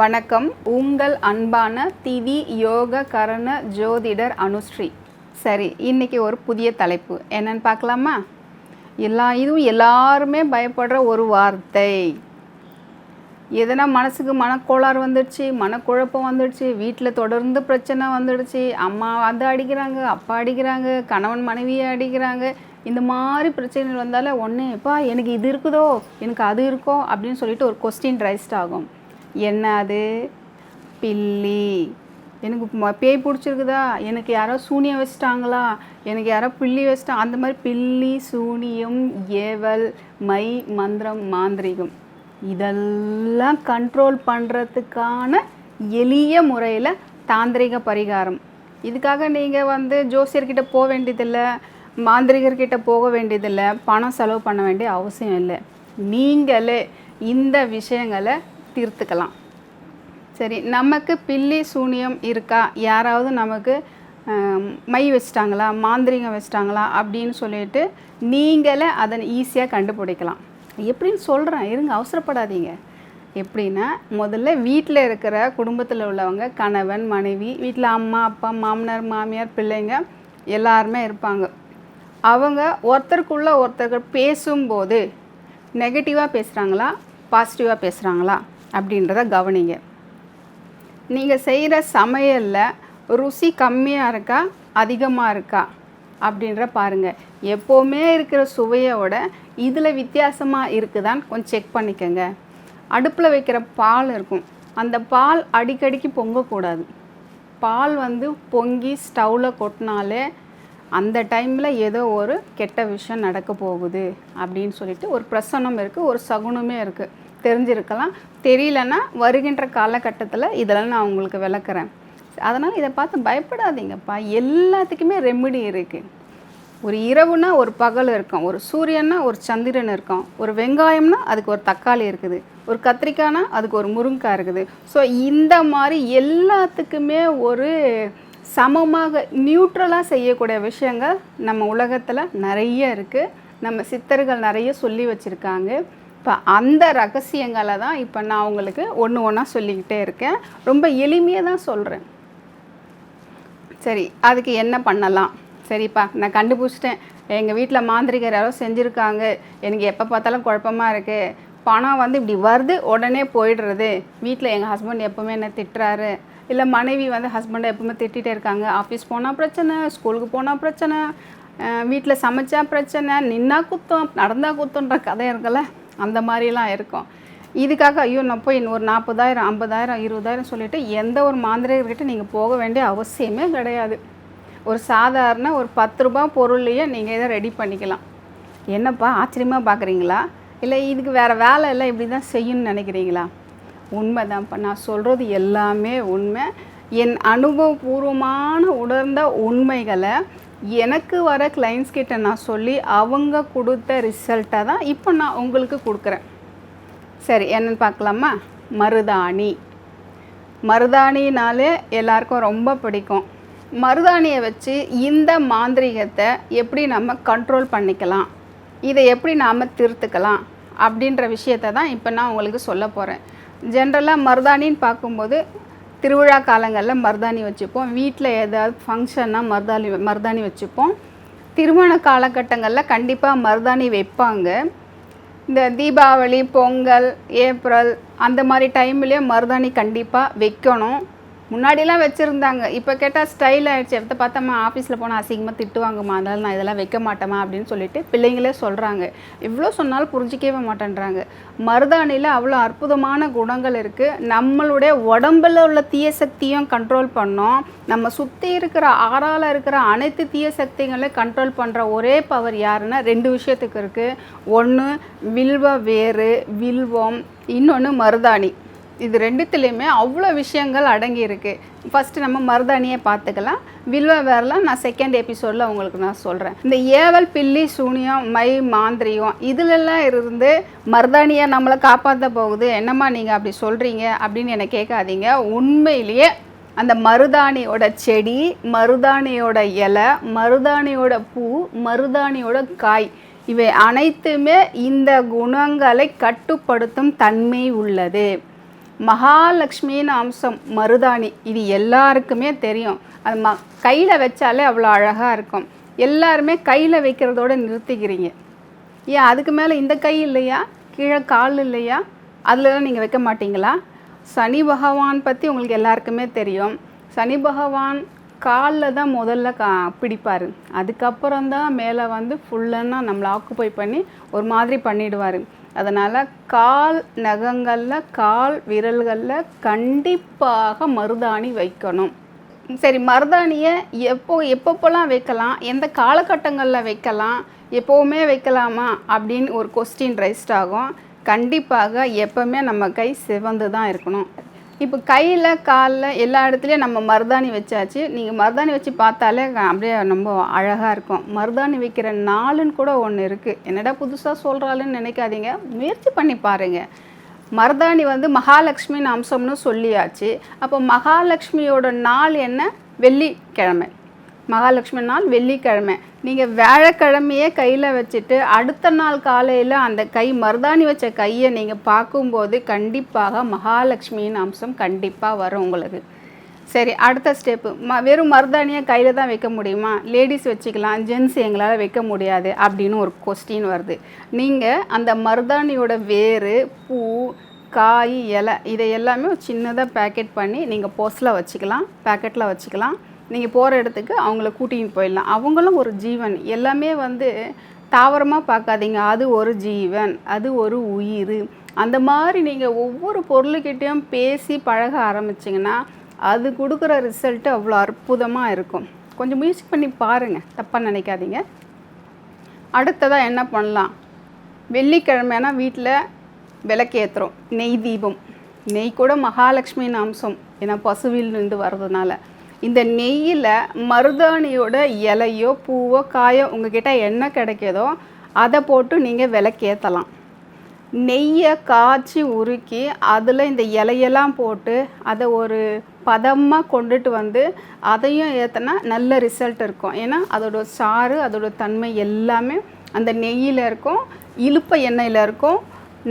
வணக்கம். உங்கள் அன்பான திவி யோக கரண ஜோதிடர் அனுஸ்ரீ. சரி இன்னைக்கு ஒரு புதிய தலைப்பு. என்னன்னு பார்க்கலாமா? எல்லா இதுவும் எல்லாருமே பயப்படுற ஒரு வார்த்தை. எதனா மனசுக்கு மனக்கோளாறு வந்துடுச்சு மனக்குழப்பம் வந்துடுச்சு வீட்டில் தொடர்ந்து பிரச்சனை வந்துடுச்சு அம்மா அதை அடிக்கிறாங்க அப்பா அடிக்கிறாங்க கணவன் மனைவியை அடிக்கிறாங்க இந்த மாதிரி பிரச்சனைகள் வந்தாலே ஒன்று எப்பா எனக்கு இது இருக்குதோ எனக்கு அது இருக்கோ? அப்படின்னு சொல்லிட்டு ஒரு கொஸ்டின் ரைஸ்ட் ஆகும். என்ன அது? பில்லி. எனக்கு பேய் பிடிச்சிருக்குதா? எனக்கு யாரோ சூனியம் வச்சிட்டாங்களா? எனக்கு யாரோ பில்லி வச்சிட்டா அந்த மாதிரி பில்லி சூனியம் ஏவல் மை மந்திரம் மாந்திரிகம். இதெல்லாம் கண்ட்ரோல் பண்ணுறதுக்கான எளிய முறையில் தாந்திரிக பரிகாரம். இதுக்காக நீங்கள் வந்து ஜோசியர்கிட்ட போக வேண்டியதில்லை. மாந்திரிகர்கிட்ட போக வேண்டியதில்லை பணம் செலவு பண்ண வேண்டிய அவசியம் இல்லை. நீங்களே இந்த விஷயங்களை தீர்த்துக்கலாம். சரி நமக்கு பில்லி சூனியம் இருக்கா? யாராவது நமக்கு மை வச்சிட்டாங்களா? மாந்திரிகம் வச்சிட்டாங்களா? அப்படின்னு சொல்லிட்டு நீங்களே அதை ஈஸியாக கண்டுபிடிக்கலாம். எப்படின்னு சொல்கிறேன் இருங்க அவசரப்படாதீங்க. எப்படின்னா முதல்ல வீட்டில் இருக்கிற குடும்பத்தில் உள்ளவங்க கணவன் மனைவி வீட்டில் அம்மா அப்பா மாமனார் மாமியார் பிள்ளைங்க எல்லாருமே இருப்பாங்க. அவங்க ஒருத்தருக்குள்ள ஒருத்தர்கள் பேசும்போது நெகட்டிவாக பேசுகிறாங்களா பாசிட்டிவாக பேசுகிறாங்களா அப்படின்றத கவனிங்க. நீங்கள் செய்கிற சமையலில் ருசி கம்மியாக இருக்கா அதிகமாக இருக்கா அப்படின்ற பாருங்கள் எப்போவுமே இருக்கிற சுவையோட இதில் வித்தியாசமாக இருக்குதான்னு கொஞ்சம் செக் பண்ணிக்கோங்க. அடுப்பில் வைக்கிற பால் இருக்கும். அந்த பால் அடிக்கடிக்கு பொங்கக்கூடாது. பால் வந்து பொங்கி ஸ்டவ்வில் கொட்டினாலே அந்த டைமில் ஏதோ ஒரு கெட்ட விஷயம் நடக்க போகுது அப்படின்னு சொல்லிட்டு ஒரு பிரசனம் இருக்குது ஒரு சகுனமே இருக்குது தெரிஞ்சிருக்கலாம். தெரியலன்னா வருகின்ற காலகட்டத்தில் இதெல்லாம் நான் உங்களுக்கு விளக்குறேன். அதனால் இதை பார்த்து பயப்படாதீங்கப்பா. எல்லாத்துக்குமே ரெமெடி இருக்குது ஒரு இரவுனா ஒரு பகல் இருக்கும். ஒரு சூரியன்னா ஒரு சந்திரன் இருக்கும். ஒரு வெங்காயம்னா அதுக்கு ஒரு தக்காளி இருக்குது. ஒரு கத்திரிக்காய்னா அதுக்கு ஒரு முருங்கைக்காய் இருக்குது. ஸோ இந்த மாதிரி எல்லாத்துக்குமே ஒரு சமமாக நியூட்ரலாக செய்யக்கூடிய விஷயங்கள் நம்ம உலகத்தில் நிறைய இருக்குது நம்ம சித்தர்கள் நிறைய சொல்லி வச்சுருக்காங்க. இப்போ அந்த ரகசியங்களை தான் இப்போ நான் உங்களுக்கு ஒன்று ஒன்றா சொல்லிக்கிட்டே இருக்கேன். ரொம்ப எளிமையாக தான் சொல்கிறேன் சரி அதுக்கு என்ன பண்ணலாம்? சரிப்பா நான் கண்டுபிடிச்சிட்டேன். எங்கள் வீட்டில் மாந்திரிகர் யாரோ செஞ்சுருக்காங்க. எனக்கு எப்போ பார்த்தாலும் குழப்பமா இருக்குது பணம் வந்து இப்படி வருது உடனே போயிடுறது. வீட்டில் எங்கள் ஹஸ்பண்ட் எப்போவுமே என்ன திட்டுறாரு? இல்லை மனைவி வந்து ஹஸ்பண்டை எப்பவுமே திட்டிகிட்டே இருக்காங்க. ஆஃபீஸ் போனால் பிரச்சனை ஸ்கூலுக்கு போனால் பிரச்சனை வீட்டில் சமைச்சா பிரச்சனை நின்னா குத்தம் நடந்தா குத்தன்ற கதை இருக்குல்ல? அந்த மாதிரிலாம் இருக்கும். இதுக்காக ஐயோ நான் போய் ஒரு நாற்பதாயிரம் ஐம்பதாயிரம் இருபதாயிரம் சொல்லிட்டு எந்த ஒரு மாந்திரிகர்கிட்ட நீங்கள் போக வேண்டிய அவசியமே கிடையாது. ஒரு சாதாரண ஒரு பத்து ரூபாய் பொருள்லையே நீங்கள் இதை ரெடி பண்ணிக்கலாம். என்னப்பா ஆச்சரியமாக பார்க்குறீங்களா இல்லை இதுக்கு வேறு வேலை இல்லை இப்படி தான் செய்யணும்னு நினைக்கிறீங்களா? உண்மைதான்ப்பா. நான் சொல்கிறது எல்லாமே உண்மை. என் அனுபவபூர்வமான உணர்ந்த உண்மைகளை எனக்கு வர கிளைண்ட்ஸ் கிட்ட நான் சொல்லி அவங்க கொடுத்த ரிசல்ட்டை தான் இப்போ நான் உங்களுக்கு கொடுக்குறேன். சரி என்னென்னு பார்க்கலாமா? மருதாணி. மருதாணினாலே எல்லாருக்கும் ரொம்ப பிடிக்கும். மருதாணியை வச்சு இந்த மாந்திரீகத்தை எப்படி நம்ம கண்ட்ரோல் பண்ணிக்கலாம்? இதை எப்படி நாம் திருத்துக்கலாம்? அப்படின்ற விஷயத்தை தான் இப்போ நான் உங்களுக்கு சொல்ல போகிறேன் ஜென்ரலாக மருதாணின்னு பார்க்கும்போது திருவிழா காலங்களில் மருதாணி வச்சுப்போம். வீட்டில் ஏதாவது ஃபங்க்ஷன்னா மருதாணி மருதாணி வச்சுப்போம். திருமண காலகட்டங்களில் கண்டிப்பாக மருதாணி வைப்பாங்க. இந்த தீபாவளி பொங்கல் ஏப்ரல் அந்த மாதிரி டைம்லேயே மருதாணி கண்டிப்பாக வைக்கணும். முன்னாடிலாம் வச்சுருந்தாங்க. இப்போ கேட்டால் ஸ்டைல் ஆகிடுச்சு எடுத்து பார்த்தம்மா ஆஃபீஸில் போனால் அசிங்கமாக திட்டுவாங்கம்மா அதனால் நான் இதெல்லாம் வைக்க மாட்டேம்மா அப்படின்னு சொல்லிட்டு பிள்ளைங்களே சொல்கிறாங்க இவ்வளோ சொன்னாலும் புரிஞ்சிக்கவே மாட்டேன்றாங்க. மருதாணியில் அவ்வளோ அற்புதமான குணங்கள் இருக்குது நம்மளுடைய உடம்புல உள்ள தீய சக்தியும் கண்ட்ரோல் பண்ணோம். நம்ம சுற்றி இருக்கிற ஆறால் இருக்கிற அனைத்து தீய சக்திகளையும் கண்ட்ரோல் பண்ணுற ஒரே பவர் யாருன்னா ரெண்டு விஷயத்துக்கு இருக்குது ஒன்று வில்வ வேறு வில்வம் இன்னொன்று மருதாணி. இது ரெண்டுத்துலேயுமே அவ்வளோ விஷயங்கள் அடங்கி இருக்கு. ஃபஸ்ட்டு நம்ம மருதாணியை பார்த்துக்கலாம். வில்வ வேறலாம் நான் செகண்ட் எபிசோடில் உங்களுக்கு நான் சொல்கிறேன் இந்த ஏவல் பில்லி சூனியம் மை மாந்திரியம் இதிலெல்லாம் இருந்து மருதாணியை நம்மளை காப்பாற்ற போகுது. என்னம்மா நீங்கள் அப்படி சொல்கிறீங்க அப்படின்னு என்னை கேட்காதீங்க. உண்மையிலேயே அந்த மருதாணியோட செடி மருதாணியோட இலை மருதாணியோட பூ மருதாணியோட காய் இவை அனைத்துமே இந்த குணங்களை கட்டுப்படுத்தும் தன்மை உள்ளது. மகாலட்சுமின்னு அம்சம் மருதாணி. இது எல்லாருக்குமே தெரியும். அது ம கையில் வச்சாலே அவ்வளோ அழகாக இருக்கும். எல்லாருமே கையில் வைக்கிறதோடு நிறுத்திக்கிறீங்க. ஏன் அதுக்கு மேலே இந்த கை இல்லையா? கீழே கால் இல்லையா? அதிலலாம் நீங்கள் வைக்க மாட்டீங்களா? சனி பகவான் பற்றி உங்களுக்கு எல்லாருக்குமே தெரியும். சனி பகவான் காலில் தான் முதல்ல கா பிடிப்பார். அதுக்கப்புறம் தான் மேலே வந்து ஃபுல்லாக நம்மளை ஆக்குப்பை பண்ணி ஒரு மாதிரி பண்ணிடுவார். அதனால் கால் நகங்களில் கால் விரல்களில் கண்டிப்பாக மருதாணி வைக்கணும். சரி மருதாணியை எப்போ எப்பப்போலாம் வைக்கலாம்? எந்த காலகட்டங்களில் வைக்கலாம்? எப்போவுமே வைக்கலாமா? அப்படின்னு ஒரு கொஸ்டின் ரைஸ்ட் ஆகும். கண்டிப்பாக எப்போவுமே நம்ம கை சிவந்து தான் இருக்கணும். இப்போ கையில் காலில் எல்லா இடத்துலையும் நம்ம மருதாணி வச்சாச்சு. நீங்கள் மருதாணி வச்சு பார்த்தாலே அப்படியே ரொம்ப அழகாக இருக்கும். மருதாணி வைக்கிற நாளுன்னு கூட ஒன்று இருக்குது என்னடா புதுசாக சொல்கிறாளுன்னு நினைக்காதீங்க. முயற்சி பண்ணி பாருங்கள் மருதாணி வந்து மகாலட்சுமியின் அம்சம்னு சொல்லியாச்சு. அப்போ மகாலட்சுமியோட நாள் என்ன? வெள்ளிக்கிழமை. மகாலட்சுமி நாள் வெள்ளிக்கிழமை. நீங்கள் வியாழக்கிழமையே கையில் வச்சுட்டு அடுத்த நாள் காலையில் அந்த கை மருதாணி வச்ச கையை நீங்கள் பார்க்கும்போது கண்டிப்பாக மகாலட்சுமியின் அம்சம் கண்டிப்பாக வரும் உங்களுக்கு. சரி அடுத்த ஸ்டெப்பு ம வெறும் மருதாணியை கையில் தான் வைக்க முடியுமா? லேடிஸ் வச்சுக்கலாம் ஜென்ஸ் எங்களால் வைக்க முடியாது அப்படின்னு ஒரு கொஸ்டின் வருது. நீங்கள் அந்த மருதாணியோட வேறு பூ காய் இலை இதை எல்லாமே ஒரு சின்னதாக பேக்கெட் பண்ணி நீங்கள் போஸ்டில் வச்சுக்கலாம் பேக்கெட்டில் வச்சுக்கலாம். நீங்கள் போகிற இடத்துக்கு அவங்கள கூட்டிகிட்டு போயிடலாம். அவங்களும் ஒரு ஜீவன். எல்லாமே வந்து தாவரமாக பார்க்காதீங்க. அது ஒரு ஜீவன். அது ஒரு உயிர். அந்த மாதிரி நீங்கள் ஒவ்வொரு பொருளுக்கிட்டேயும் பேசி பழக ஆரம்பிச்சிங்கன்னா அது கொடுக்குற ரிசல்ட்டு அவ்வளோ அற்புதமாக இருக்கும். கொஞ்சம் முயற்சி பண்ணி பாருங்கள் தப்பாக நினைக்காதீங்க. அடுத்ததாக என்ன பண்ணலாம்? வெள்ளிக்கிழமைனா வீட்டில் விளக்கேற்றுறோம் நெய் தீபம். நெய் கூட மகாலட்சுமியின் அம்சம் ஏன்னா பசுவில் இருந்து வர்றதுனால. இந்த நெய்யில் மருதாணியோட இலையோ பூவோ காயோ உங்ககிட்ட என்ன கிடைக்கிதோ அதை போட்டு நீங்கள் விளக்கேற்றலாம் நெய்யை காய்ச்சி உருக்கி அதில் இந்த இலையெல்லாம் போட்டு அதை ஒரு பதமாக கொண்டுட்டு வந்து அதையும் ஏற்றினா நல்ல ரிசல்ட் இருக்கும். ஏன்னா அதோட சாறு அதோட தன்மை எல்லாமே அந்த நெய்யில் இருக்கும் இழுப்ப எண்ணெயில் இருக்கும்.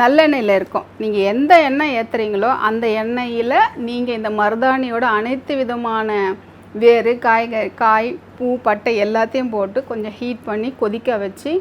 நல்லெண்ணெயில் இருக்கும். நீங்கள் எந்த எண்ணெய் ஏற்றுறீங்களோ அந்த எண்ணெயில் நீங்கள் இந்த மருதாணியோட அனைத்து விதமான வேறு காய்கறி காய் பூ பட்டை எல்லாத்தையும் போட்டு கொஞ்சம் ஹீட் பண்ணி கொதிக்க வச்சு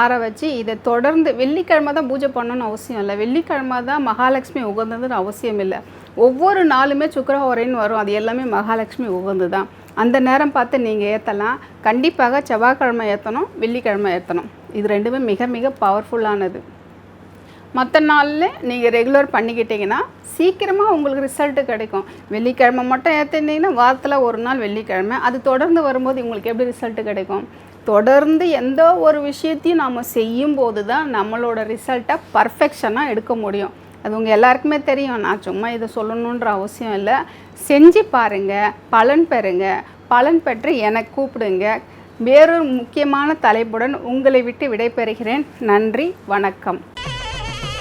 ஆற வச்சு இதை தொடர்ந்து வெள்ளிக்கிழமை தான் பூஜை பண்ணணும்னு அவசியம் இல்லை. வெள்ளிக்கிழமை தான் மகாலட்சுமி உகந்ததுன்னு அவசியம் இல்லை. ஒவ்வொரு நாளுமே சுக்கரஹோரைன்னு வரும். அது எல்லாமே மகாலட்சுமி உகந்து தான். அந்த நேரம் பார்த்து நீங்கள் ஏற்றலாம் கண்டிப்பாக செவ்வாய்க்கிழமை ஏற்றணும் வெள்ளிக்கிழமை ஏற்றணும் இது ரெண்டுமே மிக மிக பவர்ஃபுல்லானது மற்ற நாளில் நீங்கள் ரெகுலர் பண்ணிக்கிட்டீங்கன்னா சீக்கிரமாக உங்களுக்கு ரிசல்ட்டு கிடைக்கும். வெள்ளிக்கிழமை மட்டும் ஏற்றிருந்தீங்கன்னா வாரத்தில் ஒரு நாள் வெள்ளிக்கிழமை. அது தொடர்ந்து வரும்போது உங்களுக்கு எப்படி ரிசல்ட்டு கிடைக்கும்? தொடர்ந்து எந்த ஒரு விஷயத்தையும் நாம் செய்யும்போது தான் நம்மளோட ரிசல்ட்டை பர்ஃபெக்ஷனாக எடுக்க முடியும். அது உங்கள் எல்லாருக்குமே தெரியும். நான் சும்மா இதை சொல்லணுன்ற அவசியம் இல்லை. செஞ்சு பாருங்கள் பலன் பெறுங்க. பலன் பெற்று எனக்கு கூப்பிடுங்க. வேறொரு முக்கியமான தலைப்புடன் உங்களை விட்டு விடைபெறுகிறேன். நன்றி. வணக்கம்.